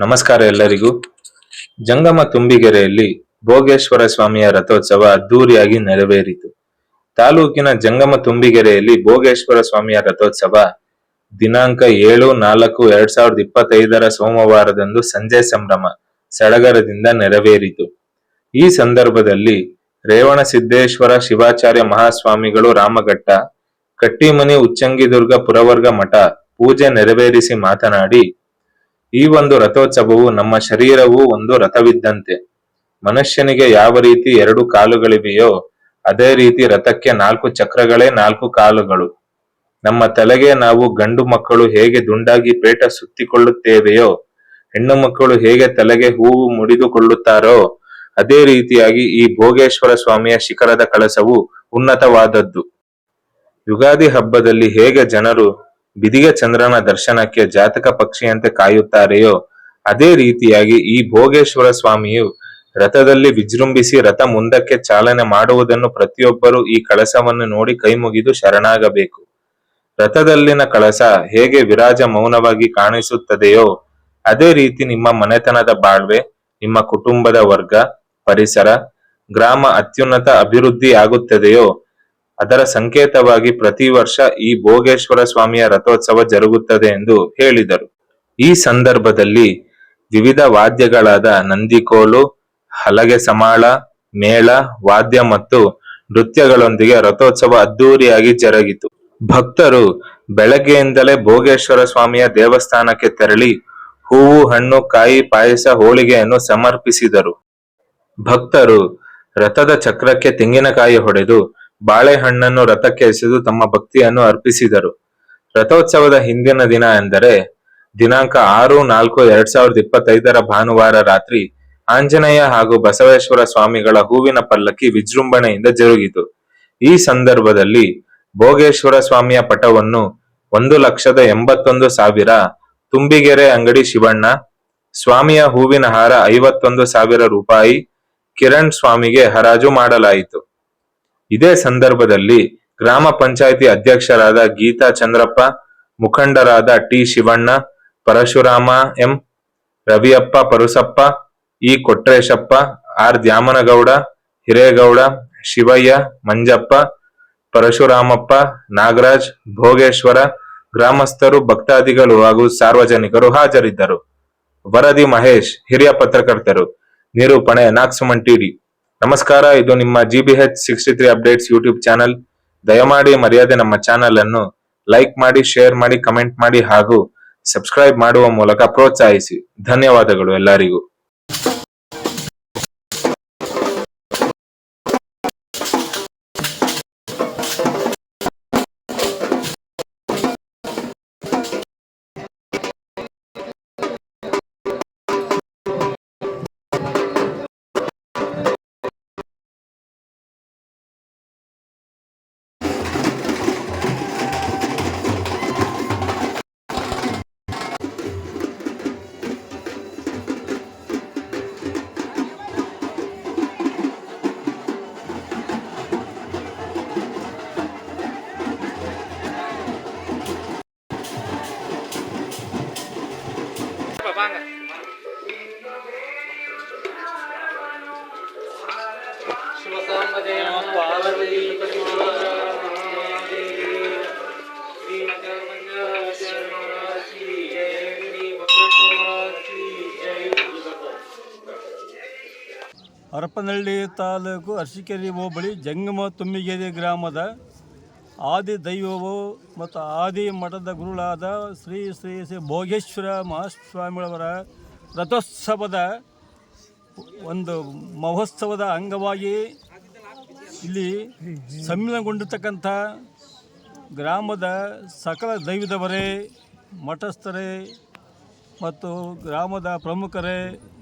ನಮಸ್ಕಾರ ಎಲ್ಲರಿಗೂ. ಜಂಗಮ ತುಂಬಿಗೆರೆಯಲ್ಲಿ ಭೋಗೇಶ್ವರ ಸ್ವಾಮಿಯ ರಥೋತ್ಸವ ಅದ್ದೂರಿಯಾಗಿ ನೆರವೇರಿತು. ತಾಲೂಕಿನ ಜಂಗಮ ತುಂಬಿಗೆರೆಯಲ್ಲಿ ಭೋಗೇಶ್ವರ ಸ್ವಾಮಿಯ ರಥೋತ್ಸವ ದಿನಾಂಕ ಏಳು ನಾಲ್ಕು ಎರಡ್ ಸಾವಿರದ ಇಪ್ಪತ್ತೈದರ ಸೋಮವಾರದಂದು ಸಂಜೆ ಸಂಭ್ರಮ ಸಡಗರದಿಂದ ನೆರವೇರಿತು. ಈ ಸಂದರ್ಭದಲ್ಲಿ ರೇವಣಸಿದ್ದೇಶ್ವರ ಶಿವಾಚಾರ್ಯ ಮಹಾಸ್ವಾಮಿಗಳು ರಾಮಘಟ್ಟ, ಕಟ್ಟಿಮನಿ, ಉಚ್ಚಂಗಿದುರ್ಗ, ಪುರವರ್ಗ ಮಠ ಪೂಜೆ ನೆರವೇರಿಸಿ ಮಾತನಾಡಿ ಈ ಒಂದು ರಥೋತ್ಸವವು ನಮ್ಮ ಶರೀರವು ಒಂದು ರಥವಿದ್ದಂತೆ. ಮನುಷ್ಯನಿಗೆ ಯಾವ ರೀತಿ ಎರಡು ಕಾಲುಗಳಿವೆಯೋ, ಅದೇ ರೀತಿ ರಥಕ್ಕೆ ನಾಲ್ಕು ಚಕ್ರಗಳೇ ನಾಲ್ಕು ಕಾಲುಗಳು. ನಮ್ಮ ತಲೆಗೆ ನಾವು ಗಂಡು ಮಕ್ಕಳು ಹೇಗೆ ದುಂಡಾಗಿ ಪೇಟ ಸುತ್ತಿಕೊಳ್ಳುತ್ತೇವೆಯೋ, ಹೆಣ್ಣು ಮಕ್ಕಳು ಹೇಗೆ ತಲೆಗೆ ಹೂವು ಮುಡಿದುಕೊಳ್ಳುತ್ತಾರೋ, ಅದೇ ರೀತಿಯಾಗಿ ಈ ಭೋಗೇಶ್ವರ ಸ್ವಾಮಿಯ ಶಿಖರದ ಕಳಸವು ಉನ್ನತವಾದದ್ದು. ಯುಗಾದಿ ಹಬ್ಬದಲ್ಲಿ ಹೇಗೆ ಜನರು ಬಿದಿಗೆ ಚಂದ್ರನ ದರ್ಶನಕ್ಕೆ ಜಾತಕ ಪಕ್ಷಿಯಂತೆ ಕಾಯುತ್ತಾರೆಯೋ, ಅದೇ ರೀತಿಯಾಗಿ ಈ ಭೋಗೇಶ್ವರ ಸ್ವಾಮಿಯು ರಥದಲ್ಲಿ ವಿಜೃಂಭಿಸಿ ರಥ ಮುಂದಕ್ಕೆ ಚಾಲನೆ ಮಾಡುವುದನ್ನು ಪ್ರತಿಯೊಬ್ಬರು ಈ ಕಳಸವನ್ನು ನೋಡಿ ಕೈಮುಗಿದು ಶರಣಾಗಬೇಕು. ರಥದಲ್ಲಿನ ಕಳಸ ಹೇಗೆ ವಿರಾಜ ಮೌನವಾಗಿ ಕಾಣಿಸುತ್ತದೆಯೋ, ಅದೇ ರೀತಿ ನಿಮ್ಮ ಮನೆತನದ ಬಾಳ್ವೆ, ನಿಮ್ಮ ಕುಟುಂಬದ ವರ್ಗ, ಪರಿಸರ, ಗ್ರಾಮ ಅತ್ಯುನ್ನತ ಅಭಿವೃದ್ಧಿ ಆಗುತ್ತದೆಯೋ ಅದರ ಸಂಕೇತವಾಗಿ ಪ್ರತಿ ವರ್ಷ ಈ ಭೋಗೇಶ್ವರ ಸ್ವಾಮಿಯ ರಥೋತ್ಸವ ಜರುಗುತ್ತದೆ ಎಂದು ಹೇಳಿದರು. ಈ ಸಂದರ್ಭದಲ್ಲಿ ವಿವಿಧ ವಾದ್ಯಗಳಾದ ನಂದಿಕೋಲು ಹಲಗೆ ಸಮಾಳ ಮೇಳ, ವಾದ್ಯ ಮತ್ತು ನೃತ್ಯಗಳೊಂದಿಗೆ ರಥೋತ್ಸವ ಅದ್ದೂರಿಯಾಗಿ ಜರುಗಿತು. ಭಕ್ತರು ಬೆಳಗ್ಗೆಯಿಂದಲೇ ಭೋಗೇಶ್ವರ ಸ್ವಾಮಿಯ ದೇವಸ್ಥಾನಕ್ಕೆ ತೆರಳಿ ಹೂವು, ಹಣ್ಣು, ಕಾಯಿ, ಪಾಯಸ, ಹೋಳಿಗೆಯನ್ನು ಸಮರ್ಪಿಸಿದರು. ಭಕ್ತರು ರಥದ ಚಕ್ರಕ್ಕೆ ತೆಂಗಿನಕಾಯಿ ಹೊಡೆದು ಬಾಳೆಹಣ್ಣನ್ನು ರಥಕ್ಕೆ ಎಸೆದು ತಮ್ಮ ಭಕ್ತಿಯನ್ನು ಅರ್ಪಿಸಿದರು. ರಥೋತ್ಸವದ ಹಿಂದಿನ ದಿನ ಎಂದರೆ ದಿನಾಂಕ ಆರು ನಾಲ್ಕು ಎರಡ್ ಸಾವಿರದ ಇಪ್ಪತ್ತೈದರ ಭಾನುವಾರ ರಾತ್ರಿ ಆಂಜನೇಯ ಹಾಗೂ ಬಸವೇಶ್ವರ ಸ್ವಾಮಿಗಳ ಹೂವಿನ ಪಲ್ಲಕ್ಕಿ ವಿಜೃಂಭಣೆಯಿಂದ ಜರುಗಿತು. ಈ ಸಂದರ್ಭದಲ್ಲಿ ಭೋಗೇಶ್ವರ ಸ್ವಾಮಿಯ ಪಟವನ್ನು ಒಂದು ಲಕ್ಷದ ಎಂಬತ್ತೊಂದು ಸಾವಿರ ತುಂಬಿಗೆರೆ ಅಂಗಡಿ ಶಿವಣ್ಣ, ಸ್ವಾಮಿಯ ಹೂವಿನ ಹಾರ ಐವತ್ತೊಂದು ಸಾವಿರ ರೂಪಾಯಿ ಕಿರಣ್ ಸ್ವಾಮಿಗೆ ಹರಾಜು ಮಾಡಲಾಯಿತು. ಇದೇ ಸಂದರ್ಭದಲ್ಲಿ ಗ್ರಾಮ ಪಂಚಾಯಿತಿ ಅಧ್ಯಕ್ಷರಾದ ಗೀತಾ ಚಂದ್ರಪ್ಪ, ಮುಖಂಡರಾದ T Shivanna, Parashurama M, Raviyappa Parusappa, E Kotreshappa, R Dyamanagouda, Hiregouda, Shivaiah, Manjappa, Parashuramappa, Nagaraj, Bhogeshwara, ಗ್ರಾಮಸ್ಥರು, ಭಕ್ತಾದಿಗಳು ಹಾಗೂ ಸಾರ್ವಜನಿಕರು ಹಾಜರಿದ್ದರು. ವರದಿ ಮಹೇಶ್, ಹಿರಿಯ ಪತ್ರಕರ್ತರು. ನಿರೂಪಣೆ ನಾಗ್ಸುಮನ್ ಟಿಡಿ ನಮಸ್ಕಾರ, ಇದು ನಿಮ್ಮ G B H sixty three updates YouTube channel ದಯಮಾಡಿ ಮರ್ಯಾದೆ ನಮ್ಮ ಚಾನಲ್ ಅನ್ನು ಲೈಕ್ ಮಾಡಿ ಶೇರ್ ಮಾಡಿ ಕಮೆಂಟ್ ಮಾಡಿ ಹಾಗೂ ಸಬ್ಸ್ಕ್ರೈಬ್ ಮಾಡುವ ಮೂಲಕ ಪ್ರೋತ್ಸಾಹಿಸಿ. ಧನ್ಯವಾದಗಳು ಎಲ್ಲರಿಗೂ. ಹರಪನಹಳ್ಳಿ ತಾಲೂಕು ಅರಸಿಕೆರೆ ಹೋಬಳಿ ಜಂಗಮ ತುಮ್ಮಿಗೇರಿ ಗ್ರಾಮದ ಆದಿ ದೈವವು ಮತ್ತು ಆದಿ ಮಠದ ಗುರುಳಾದ ಶ್ರೀ ಶ್ರೀ ಶ್ರೀ ಭೋಗೇಶ್ವರ ಮಹಾಸ್ವಾಮಿಗಳವರ ರಥೋತ್ಸವದ ಒಂದು ಮಹೋತ್ಸವದ ಅಂಗವಾಗಿ ಇಲ್ಲಿ ಸಮ್ಮಿಲನಗೊಂಡಿರ್ತಕ್ಕಂಥ ಗ್ರಾಮದ ಸಕಲ ದೈವದವರೇ, ಮಠಸ್ಥರೇ ಮತ್ತು ಗ್ರಾಮದ ಪ್ರಮುಖರೇ,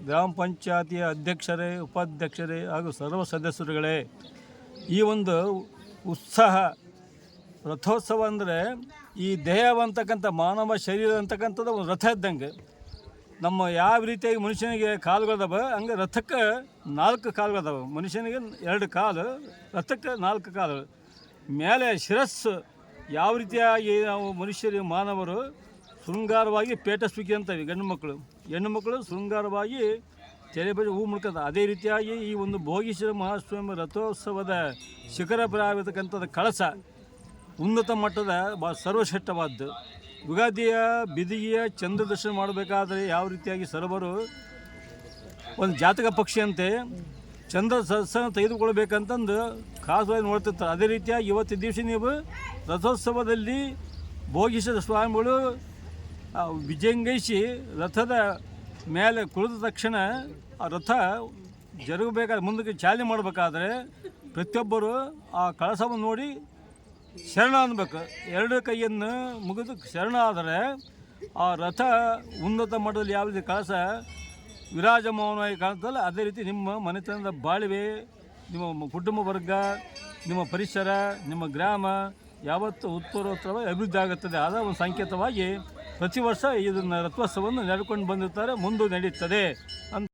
ಗ್ರಾಮ ಪಂಚಾಯತಿಯ ಅಧ್ಯಕ್ಷರೇ, ಉಪಾಧ್ಯಕ್ಷರೇ ಹಾಗೂ ಸರ್ವ ಸದಸ್ಯರುಗಳೇ, ಈ ಒಂದು ಉತ್ಸಾಹ ರಥೋತ್ಸವ ಅಂದರೆ ಈ ದೇಹ ಅಂತಕ್ಕಂಥ ಮಾನವ ಶರೀರ ಅಂತಕ್ಕಂಥದ್ದು ಒಂದು ರಥ ಇದ್ದಂಗೆ. ನಮ್ಮ ಯಾವ ರೀತಿಯಾಗಿ ಮನುಷ್ಯನಿಗೆ ಕಾಲುಗಳದಾವ, ಹಂಗೆ ರಥಕ್ಕೆ ನಾಲ್ಕು ಕಾಲುಗಳದಾವ. ಮನುಷ್ಯನಿಗೆ ಎರಡು ಕಾಲು, ರಥಕ್ಕೆ ನಾಲ್ಕು ಕಾಲು. ಮೇಲೆ ಶಿರಸ್ಸು. ಯಾವ ರೀತಿಯಾಗಿ ನಾವು ಮನುಷ್ಯರು, ಮಾನವರು ಶೃಂಗಾರವಾಗಿ ಪೇಟಸ್ವಿಕೆ ಅಂತವೆ ಗಂಡು ಮಕ್ಕಳು. ಹೆಣ್ಣು ಮಕ್ಕಳು ಶೃಂಗಾರವಾಗಿ ತೆರೆ ಬಜೆ ಹೂ ಮುಡ್ಕೊಂತ ಅದೇ ರೀತಿಯಾಗಿ ಈ ಒಂದು ಭೋಗೀಶ್ವರ ಮಹಾಸ್ವಾಮಿ ರಥೋತ್ಸವದ ಶಿಖರ ಪ್ರಾವಿರ್ತಕ್ಕಂಥದ್ದು ಕಳಸ. ಉನ್ನತ ಮಟ್ಟದ ಬಾ ಸರ್ವಶ್ರೇಷ್ಠವಾದ್ದು. ಯುಗಾದಿಯ ಬಿದಿಗೆಯ ಚಂದ್ರ ದರ್ಶನ ಮಾಡಬೇಕಾದ್ರೆ ಯಾವ ರೀತಿಯಾಗಿ ಸರಬರು? ಒಂದು ಜಾತಕ ಪಕ್ಷಿಯಂತೆ ಚಂದ್ರ ಸಸ್ಸನ ತೆಗೆದುಕೊಳ್ಬೇಕಂತಂದು ಖಾಸವಾಗಿ ನೋಡ್ತಿರ್ತಾರೆ. ಅದೇ ರೀತಿಯಾಗಿ ಇವತ್ತಿನ ದಿವಸ ನೀವು ರಥೋತ್ಸವದಲ್ಲಿ ಭೋಗಿಸಿದ ಸ್ವಾಮಿಗಳು ವಿಜಯಂಗೈಸಿ ರಥದ ಮೇಲೆ ಕುಳಿದ ತಕ್ಷಣ ಆ ರಥ ಜರುಗಬೇಕಾದ್ರೆ, ಮುಂದಕ್ಕೆ ಚಾಲನೆ ಮಾಡಬೇಕಾದ್ರೆ ಪ್ರತಿಯೊಬ್ಬರು ಆ ಕಳಸವನ್ನು ನೋಡಿ ಶರಣ ಅನ್ಬೇಕು ಎರಡು ಕೈಯನ್ನು ಮುಗಿದು ಶರಣ ಆದರೆ ಆ ರಥ ಉನ್ನತ ಮಟ್ಟದಲ್ಲಿ ಯಾವ ರೀತಿ ಕಳಸ ವಿರಾಜಮಾನವಾಗಿ ಕಾಣ್ತಲ್ಲ ಅದೇ ರೀತಿ ನಿಮ್ಮ ಮನೆತನದ ಬಾಳಿವೆ, ನಿಮ್ಮ ಕುಟುಂಬ ವರ್ಗ, ನಿಮ್ಮ ಪರಿಸರ, ನಿಮ್ಮ ಗ್ರಾಮ, ಯಾವತ್ತು ಉತ್ತರೋತ್ತರವಾಗಿ ಅಭಿವೃದ್ಧಿ ಆಗುತ್ತದೆ. ಆದ ಒಂದು ಸಂಕೇತವಾಗಿ ಪ್ರತಿ ವರ್ಷ ಇದನ್ನು ರಥೋತ್ಸವವನ್ನು ನಡೆಕೊಂಡು ಬಂದಿರ್ತಾರೆ, ಮುಂದೆ ನಡೆಯುತ್ತದೆ ಅಂತ